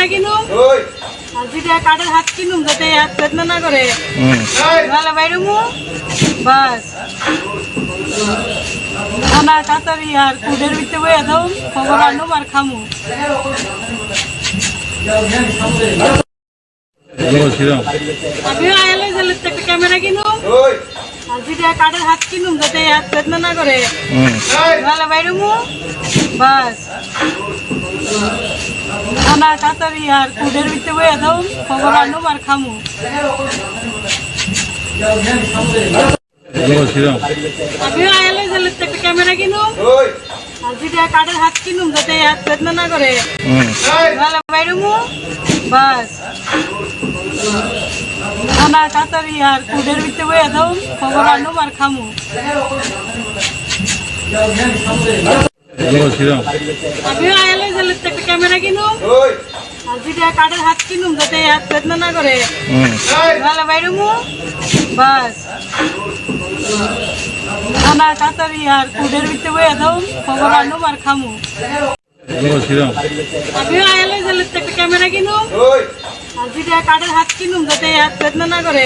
Camera কিনুম আর দুইটা কাঠের হাত কিনুম যাতে হাত বেদনা না করে। ভালো বাইরে মু? বাস। খানা কাতারি আর কুডের ভিতরে বইয়া দাও খবর আনুম আর খামু। আমিও আয়ালে গেলে একটা ক্যামেরা কিনুম আর দুইটা কাঠের হাত কিনুম যাতে হাত বেদনা না করে। ভালো বাইরে মু? বাস। খানা কাতারি আর কুডের ভিতরে বইয়া দাও খবর আনুম আর খামু। আমিও আয়ালে ক্যামেরা কিনুম আর কাঠের হাত কিনুম যাতে হাত বেদনা না করে। ভালো বাইরে মু বাস। খানা কাতারি আর কুডের ভিতরে বইয়া দাও খবর আনুম আর খামু। আমিও আয়ালে একটা ক্যামেরা কিনুম আর দুইটা কাঠের হাত কিনুম যাতে হাত বেদনা না করে। ভালো বাইরে মু বাস। খানা কাতারি আর কুডের ভিতরে বইয়া দাও খবর আনুম আর খামু। আমিও আয়ালে গেলে তো একটা ক্যামেরা কিনুম আর দুইটা কাঠের হাত কিনুম যাতে হাত বেদনা না করে।